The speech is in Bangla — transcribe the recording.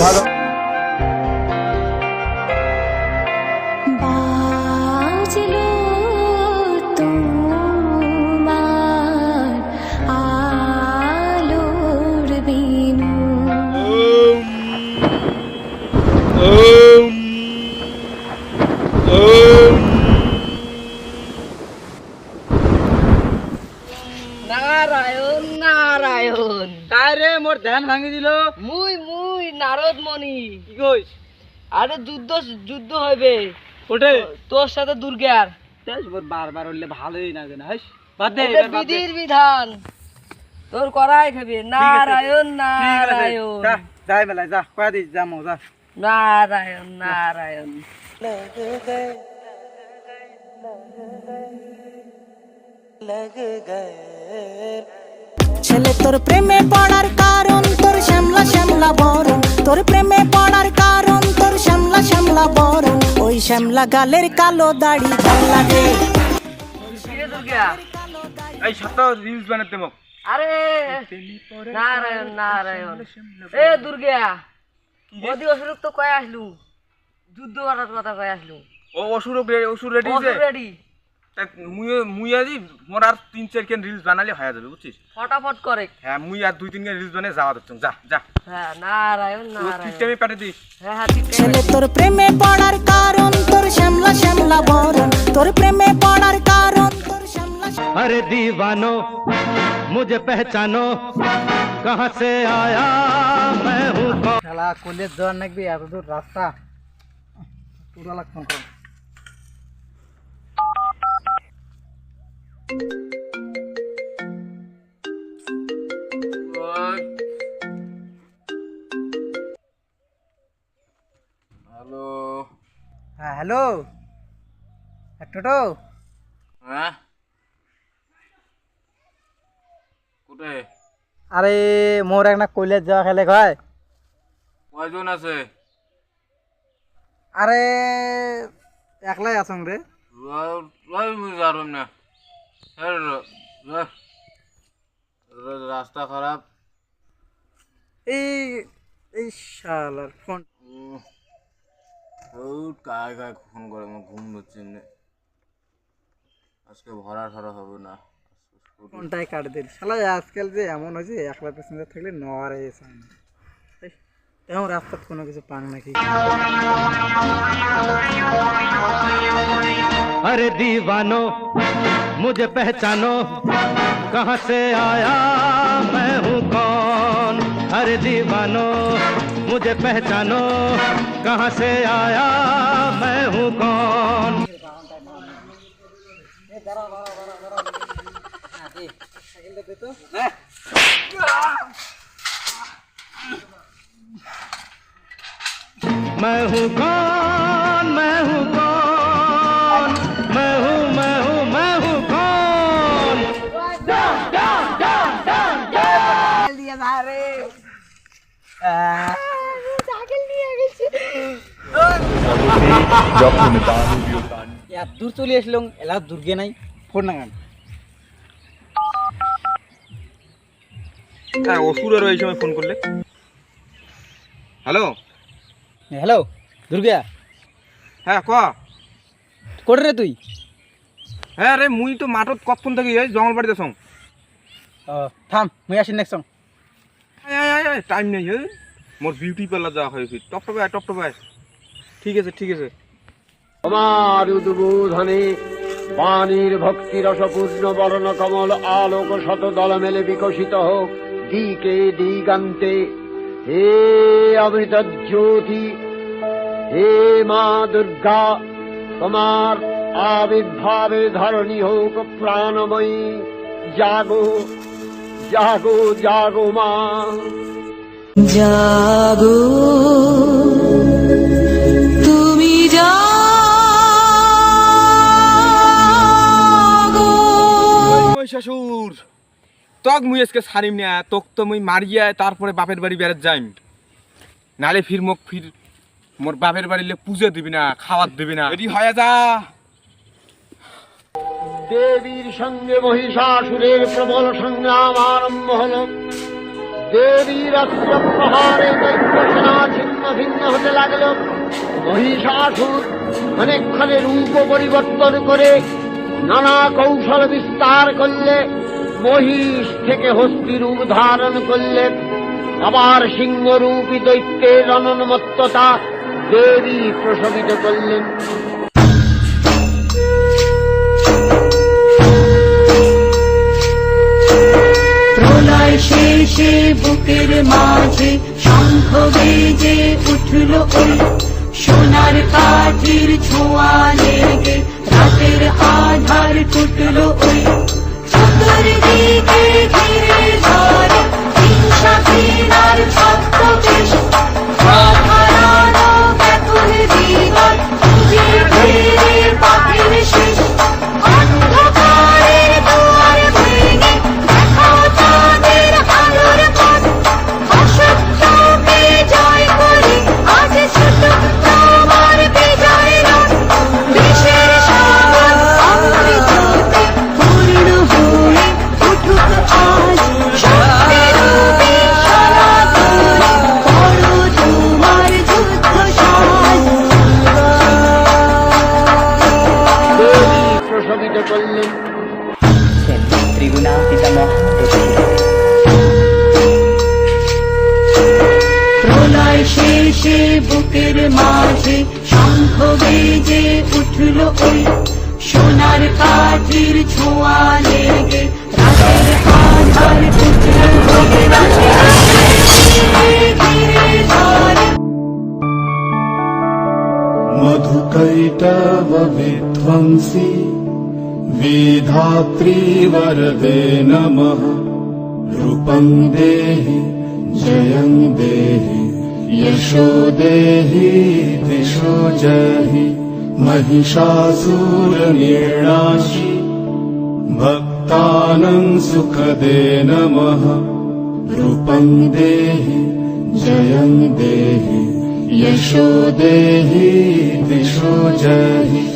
ভালো নারায়ণ। তাই রে মোর ধ্যান ভাঙি দিল? মুই মুই নারদ মণি। কি কইস? আরে যুদ্ধ যুদ্ধ হবে ওঠে। তোর সাথে দুর্গার। তেজ মোর বারবার উঠলে ভালোই না কেন হাস বাদ দে এবার বিধির বিধান। তোর করাই খাবি। নারায়ণ নারায়ণ। যা, যাই মেলায় যা কয়া দিস যা যা। নারায়ণ নারায়ণ। ছেলে তোর প্রেমে পড়ার কারণ তোর শ্যামলা শ্যামলা বরণ। তোর প্রেমে পড়ার কারণ তোর শ্যামলা শ্যামলা বরণ। ওই শ্যামলা গালের কালো দাড়ি ভালো লাগে। এই সপ্তাহ রিলস বানাতে মোক। আরে নারায়ণ নারায়ণ। এ দুর্গা মোদি অসুরক তো কয়ে আসলু। যুদ্ধ করার কথা কয়ে আসলু। ও অসুর অসুর রেডি অসুর রেডি মুই মুই আজি মোর আর তিন চার কেন রিলস বানালে হয়ে যাবে বুঝছিস ফটাফট করে হ্যাঁ মুই আর দুই তিন কেন রিলস বানিয়ে যাওয়া দিচ্ছ যা যা হ্যাঁ নারায়ণ ঠিক নারায়ণ টাইমে পাঠিয়ে দিস হ্যাঁ হ্যাঁ ঠিক ছেলে তোর প্রেমে পড়ার কারণ তোর শ্যামলা শ্যামলা বরণ তোর প্রেমে পড়ার কারণ তোর শ্যামলা अरे दीवानो मुझे पहचानो कहाँ से आया मैं हूँ कौन খেলা কলেজ যাওয়ার নাকবি এত দূর রাস্তা পুরা লাগতাম কম হ্যালো হ্যালো? টোটো? হ্যাঁ? কোথায় আরে মোর একটা কলেজ যাওয়া খেলে কয়? কয়জন আছে? আরে একলাই আছং রে। যারম না। রাস্তা খারাপ এই এই শালার ফোন। কায় কায় ফোন করে আমার ঘুম হচ্ছে এমনি আজকে ভরা ঠরা হবে না ফোনটাই কাট দিল শালা আজকাল যে এমন হয়েছে একলা প্যাসেঞ্জার থাকলে নওয়ার এসে তেমন রাস্তার কোনো কিছু পান নাকি अरे दीवानो मुझे पहचानो कहाँ से आया मैं हूँ कौन अरे दीवानो मुझे पहचानो कहाँ से आया मैं हूँ कौन? मैं हूँ कौन मैं हूँ कौन? मैं हूँ मैं हूँ मैं हूँ कौन? এত দূর চলে আসলাম এলা দুর্গে নাই ফোন না গান হ্যাঁ সময় ফোন করলে হ্যালো হ্যালো দুর্গা হ্যাঁ ক কোটে রে তুই হ্যাঁ রে মুই তো মাঠত কতক্ষণ থেকে এই জঙ্গল বাড়িতে সং থাম মুই আসি নেক্সট সং টাইম নেই মোর বিউটি পার্লার যাওয়া হয়েছে টপ টপ আয় টপ টপ আয় ঠিক আছে ঠিক আছে। তোমার উদ্বোধনে বাণীর ভক্তি রসপূর্ণ বরণ কমল আলোক শত দল মেলে বিকশিত হোক। দিকে দিগান্তে। হে অমৃত জ্যোতি হে মা দুর্গা তোমার আবির্ভাবে ধরণী হোক প্রাণময়ী। জাগো জাগো জাগো মা। জাগো। তুমি তক মুই আজকে ছাড়িম না তোক তো মুই মারিয়া তারপরে বাপের বাড়ি বেড়াত যাইম। নালে ফির মোক ফির মোর বাপের বাড়িলে পুজো দিবি না খাওয়ার দিবি না। রেডি হয়ে যা। দেবীর সঙ্গে মহিষাসুরের প্রবল সংগ্রাম আরম্ভ হল। দেবীর অস্ত্র প্রহারে দৈত্য সেনা ছিন্ন মহিষাসুর অনেকক্ষণে রূপ পরিবর্তন করে নানা কৌশল বিস্তার করলে মহিষ থেকে হস্তি রূপ ধারণ করলেন আবার সিংহরূপী দৈত্যের অনন্মত্ততা দেবী প্রসবিত করলেন। শেষে বুকের মাঝে শঙ্খ বেজে উঠল ওই সোনার কাঠির ছোঁয়া লেগে রাতের আধার টুটলো ওই চতুর্দিকে বুকের মাঝে শঙ্খ বেজে উঠল ওই সোনার কাঠির ছোঁয়া লেগে রাতের আধার টুটল ওই রাতের ঘিরে ধরে मधुकैटवविध्वंसी वेधात्री वरदे नमः रूपं देहि जयं देहि यशो देहि दिशो जहि महिषासुरनिर्णाशि भक्तानं सुखदे नमः। रूपं देहि जयं देहि यशो देहि दिशो जहि